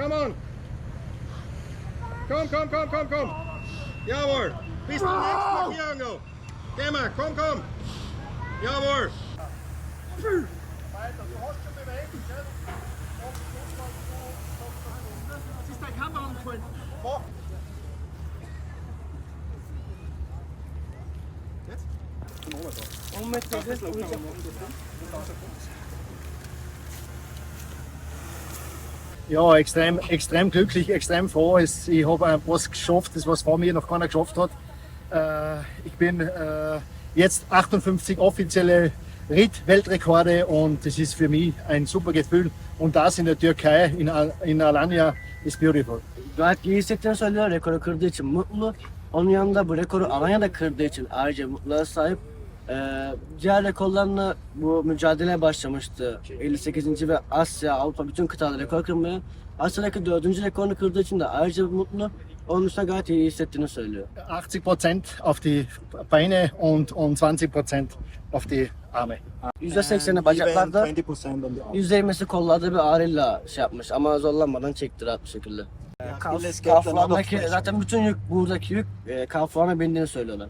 Come on. Kom, kom, kom, kom, kom. Ja hoor. Wie is mal, next Mariano? Gemma, kom, kom. Ja hoor. Het is de camera aan Dit? Om met de dit. Ja, extrem, extrem glücklich, extrem froh. Ich habe was geschafft, das was vor mir noch keiner geschafft hat. Äh, ich bin äh, jetzt 58 offizielle Ritt-Weltrekorde und das ist für mich ein super Gefühl. Und das in der Türkei, in, Al in Alanya, is beautiful. Gayet iyi hissettiğini söylüyor. Rekoru kırdığı için mutlu. Onun yanında bu rekoru Alanya'da kırdığı için ayrıca mutluluğa sahip. Ee, diğer rekorlarla bu mücadeleye başlamıştı. 58. ve Asya, Avrupa bütün kıtalarda rekor kırmaya. Asya'daki 4. rekorunu kırdığı için de ayrıca mutlu. Onun dışında gayet iyi hissettiğini söylüyor. 80% auf die Beine und, und 20% auf die Arme. %80'i bacaklarda, 20% on the arm. %20'si kollarda bir ağrıyla şey yapmış ama zorlanmadan çekti rahat bir şekilde. Kalflarındaki question. zaten bütün yük buradaki yük e, kalflarına bindiğini söylüyorlar.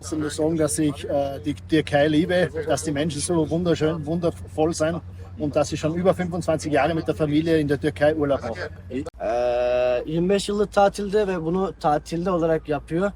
Ich muss sagen, dass ich äh, die Türkei liebe, dass die Menschen so wunderschön, wundervoll sind und dass ich schon über 25 Jahre mit der Familie in der Türkei Urlaub mache. Ee, 25 yıllık tatilde ve bunu tatilde olarak yapıyor.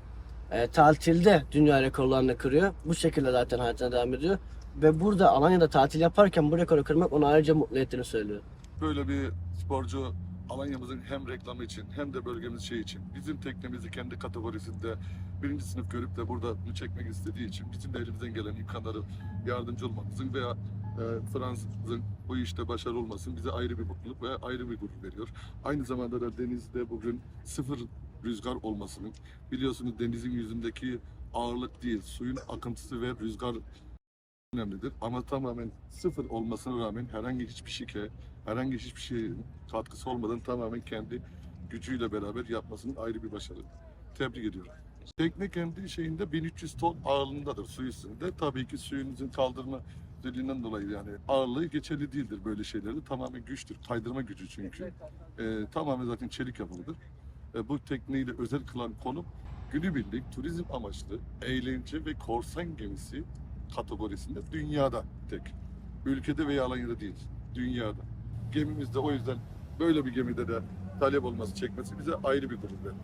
Ee, tatilde dünya rekorlarını kırıyor. Bu şekilde zaten hayatına devam ediyor. Ve burada Alanya'da tatil yaparken bu rekoru kırmak onu ayrıca mutlu ettiğini söylüyor. böyle bir sporcu Alanya'mızın hem reklamı için hem de bölgemiz şey için bizim teknemizi kendi kategorisinde birinci sınıf görüp de burada çekmek istediği için bizim de elimizden gelen imkanları yardımcı olmamızın veya e, Fransızın bu işte başarılı olmasının bize ayrı bir mutluluk ve ayrı bir gurur veriyor. Aynı zamanda da denizde bugün sıfır rüzgar olmasının biliyorsunuz denizin yüzündeki ağırlık değil suyun akıntısı ve rüzgar önemlidir. Ama tamamen sıfır olmasına rağmen herhangi hiçbir şike, herhangi hiçbir şeyin katkısı olmadan tamamen kendi gücüyle beraber yapmasının ayrı bir başarı. Tebrik ediyorum. Tekne kendi şeyinde 1300 ton ağırlığındadır su üstünde. Tabii ki suyunuzun kaldırma özelliğinden dolayı yani ağırlığı geçerli değildir böyle şeylerde. Tamamen güçtür. Kaydırma gücü çünkü. Ee, tamamen zaten çelik yapılıdır. Ee, bu tekneyi de özel kılan konu günübirlik turizm amaçlı eğlence ve korsan gemisi kategorisinde dünyada tek. Ülkede veya Alanya'da değil. Dünyada. Gemimizde o yüzden böyle bir gemide de talep olması çekmesi bize ayrı bir gurur veriyor.